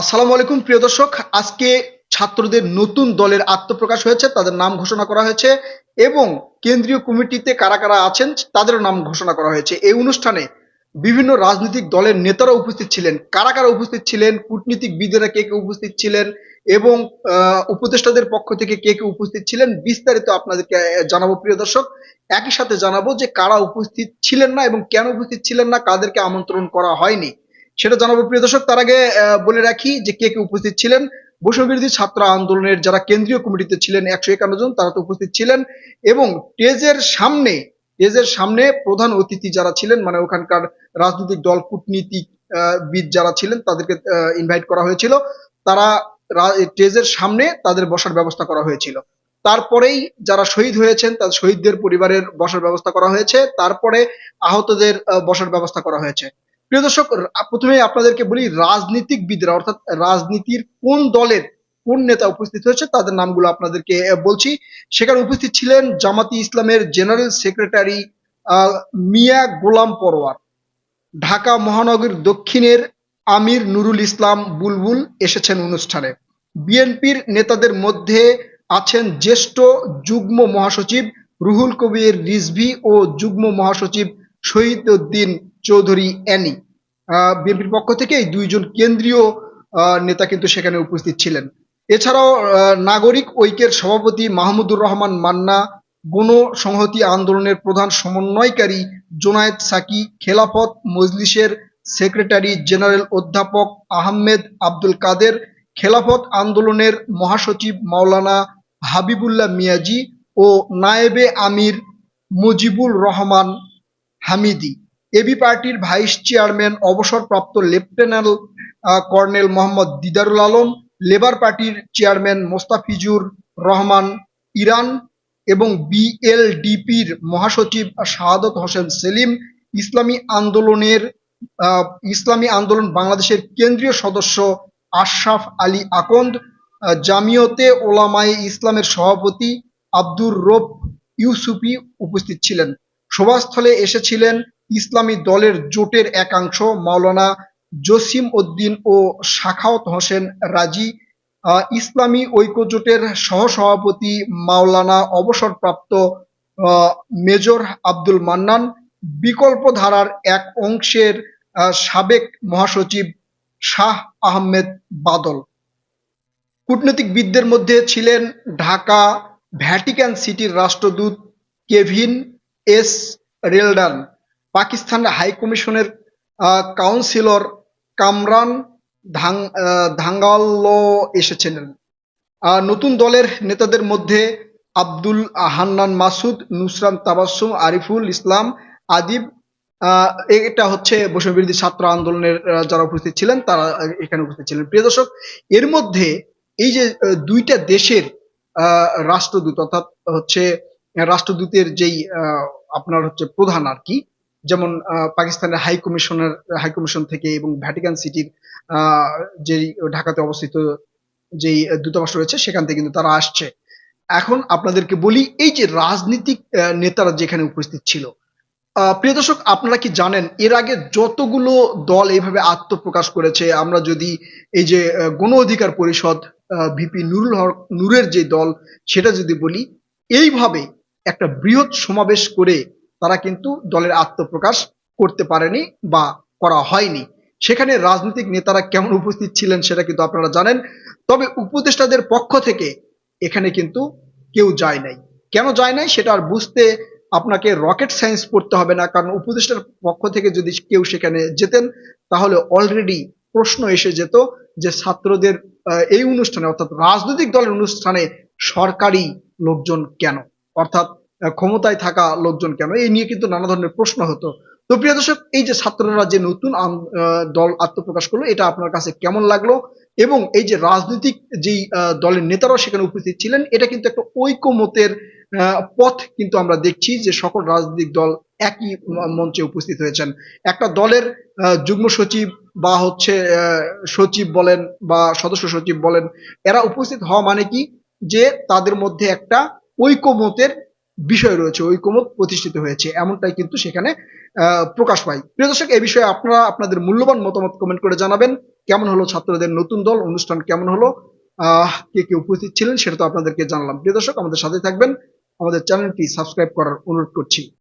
আসসালামু আলাইকুম, প্রিয় দর্শক। আজকে ছাত্রদের নতুন দলের আত্মপ্রকাশ হয়েছে, তাদের নাম ঘোষণা করা হয়েছে এবং কেন্দ্রীয় কমিটিতে কারা কারা আছেন তাদের নাম ঘোষণা করা হয়েছে। এই অনুষ্ঠানে বিভিন্ন রাজনৈতিক দলের নেতারা উপস্থিত ছিলেন। কারা কারা উপস্থিত ছিলেন? কূটনীতিকবিদেরা কে কে উপস্থিত ছিলেন? এবং উপদেষ্টাদের পক্ষ থেকে কে কে উপস্থিত ছিলেন? বিস্তারিত আপনাদেরকে জানাব, প্রিয় দর্শক। একই সাথে জানাব যে কারা উপস্থিত ছিলেন না এবং কেন উপস্থিত ছিলেন না, কাদেরকে আমন্ত্রণ করা হয়নি। সেটা জানাব প্রিয় দর্শক। তার আগে বলে রাখি যে কে কে উপস্থিত ছিলেন? বৈষম্যবিরোধী ছাত্র আন্দোলনের যারা কেন্দ্রীয় কমিটিতে ছিলেন একশো একান্ন জন তারা তো উপস্থিত ছিলেন। এবং স্টেজের সামনে স্টেজের সামনে প্রধান অতিথি যারা ছিলেন মানে ওখানকার রাজনৈতিক দল কূটনীতিক বিদ যারা ছিলেন তাদেরকে ইনভাইট করা হয়েছিল। তারা টেজের সামনে তাদের বসার ব্যবস্থা করা হয়েছিল। তারপরেই যারা শহীদ হয়েছেন তাদের শহীদদের পরিবারের বসার ব্যবস্থা করা হয়েছে। তারপরে আহতদের আহ, বসার ব্যবস্থা করা হয়েছে। প্রিয় দর্শক প্রথমে আপনাদেরকে বলি রাজনীতিকবিদরা, অর্থাৎ রাজনীতির কোন দলের কোন নেতা উপস্থিত হয়েছে তাদের নামগুলো আপনাদেরকে বলছি। সেখানে উপস্থিত ছিলেন জামাতি ইসলামের জেনারেল সেক্রেটারি মিয়া গোলাম পরোয়ার, ঢাকা মহানগর দক্ষিণের আমির নুরুল ইসলাম বুলবুল এসেছেন অনুষ্ঠানে। বিএনপির নেতাদের মধ্যে আছেন জ্যেষ্ঠ যুগ্ম মহাসচিব রুহুল কবির রিজভি ও যুগ্ম মহাসচিব শহীদ উদ্দিন চৌধুরী অ্যানি বিএনপির পক্ষ থেকে এই দুইজন কেন্দ্রীয় নেতা কিন্তু সেখানে উপস্থিত ছিলেন। এছাড়াও নাগরিক ঐক্যের সভাপতি মাহমুদুর রহমান মান্না গণ সংহতি আন্দোলনের প্রধান সমন্বয়কারী জোনায়েদ সাকি, খেলাফত মজলিসের সেক্রেটারি জেনারেল অধ্যাপক আহমেদ আব্দুল কাদের, খেলাফত আন্দোলনের মহাসচিব মাওলানা হাবিবুল্লাহ মিয়াজি ও নায়েবে আমির মুজিবুর রহমান হামিদি। এবি পার্টির ভাইস চেয়ারম্যান, অবসরপ্রাপ্ত lieutenant colonel Mohammad Didarul Alam, labour পার্টির চেয়ারম্যান মোস্তাফিজুর রহমান ইরান এবং বিএলডিপির মহাসচিব শাহাদত হোসেন সেলিম ইসলামী আন্দোলনের ইসলামী আন্দোলন বাংলাদেশের কেন্দ্রীয় সদস্য আশরাফ আলী আকন্দ জামিয়তে ওলামায়ে ইসলামের সভাপতি আব্দুর রব ইউসুফি উপস্থিত ছিলেন। সভাস্থলে এসেছিলেন ইসলামী দলের জোটের একাংশ মাওলানা জসিম উদ্দিন ও শাখাওয়াত হোসেন রাজি। ইসলামী ঐক্য জোটের সহসভাপতি মাওলানা অবসরপ্রাপ্ত মেজর আব্দুল মান্নান। বিকল্প ধারার এক অংশের সাবেক মহাসচিব শাহ আহমেদ বাদল। কূটনীতিকবিদদের মধ্যে ছিলেন ঢাকা ভ্যাটিকান সিটির রাষ্ট্রদূত কেভিন এস রেলডান। পাকিস্তান হাইকমিশনের আহ, কাউন্সিলর কামরান ধাঙ্গালো এসেছিলেন। নতুন দলের নেতাদের মধ্যে আব্দুল হান্নান মাসুদ নুসরান তাবাসসুম আরিফুল ইসলাম আদিব এটা হচ্ছে বৈষম্যবিরোধী ছাত্র আন্দোলনের যারা উপস্থিত ছিলেন তারা এখানে উপস্থিত ছিলেন। প্রিয় দর্শক এর মধ্যে এই যে দুইটা দেশের রাষ্ট্রদূত অর্থাৎ হচ্ছে রাষ্ট্রদূতের যেই আপনার হচ্ছে প্রধান আর কি যেমন পাকিস্তানের হাই কমিশনার, হাই কমিশন থেকে এবং ভ্যাটিকান সিটির যেই ঢাকাতে অবস্থিত যেই দূতাবাস রয়েছে, সেখান থেকে কিন্তু তারা আসছে। এখন আপনাদেরকে বলি, এই যে রাজনীতিক নেতারা যেখানে উপস্থিত ছিল প্রিয় দর্শক, আপনারা কি জানেন, এর আগে যতগুলো দল এইভাবে আত্মপ্রকাশ করেছে, আমরা যদি এই যে গণ অধিকার পরিষদ ভিপি নুরুল হক, নূরের যে দল, সেটা যদি বলি, এইভাবে একটা বৃহৎ সমাবেশ করে তারা কিন্তু দলের আত্মপ্রকাশ করতে পারেনি বা করা হয়নি। সেখানে রাজনৈতিক নেতারা কেমন উপস্থিত ছিলেন সেটা কিন্তু আপনারা জানেন। তবে উপদেষ্টাদের পক্ষ থেকে এখানে কিন্তু কেউ যায় নাই। কেন যায় নাই সেটা আর বুঝতে আপনাকে রকেট সায়েন্স পড়তে হবে না, কারণ উপদেষ্টার পক্ষ থেকে যদি কেউ সেখানে যেতেন, তাহলে অলরেডি প্রশ্ন এসে যেত যে ছাত্রদের এই অনুষ্ঠানে, অর্থাৎ রাজনৈতিক দলের অনুষ্ঠানে সরকারি লোকজন কেন? অর্থাৎ ক্ষমতায় থাকা লোকজন কেন? এই নিয়ে কিন্তু নানা ধরনের প্রশ্ন হতো। তো প্রিয় দর্শক, এই যে ছাত্ররা যে নতুন দল আত্মপ্রকাশ করল, এটা আপনার কাছে কেমন লাগল? এবং এই যে রাজনৈতিক যেই দলের নেতারাও সেখানে উপস্থিত ছিলেন, এটা কিন্তু একটা ঐক্যমতের পথ কিন্তু আমরা দেখছি যে সকল রাজনৈতিক দল একই মঞ্চে উপস্থিত হয়েছেন। একটা দলের যুগ্ম সচিব বা হচ্ছে সচিব বলেন বা সদস্য সচিব বলেন, এরা উপস্থিত হওয়া মানে কি? যে তাদের মধ্যে একটা ঐকমতের বিষয় রয়েছে ঐকমত প্রতিষ্ঠিত হয়েছে, এমনটাই কিন্তু সেখানে প্রকাশ পায়। প্রিয় দর্শক, এই বিষয়ে আপনারা আপনাদের মূল্যবান মতামত কমেন্ট করে জানাবেন। কেমন হলো ছাত্রদের নতুন দল? অনুষ্ঠান কেমন হলো? কে কে উপস্থিত ছিলেন? সেটা তো আপনাদেরকে জানলাম। প্রিয় দর্শক, আমাদের সাথে থাকবেন। আমাদের চ্যানেলটি সাবস্ক্রাইব করার অনুরোধ করছি।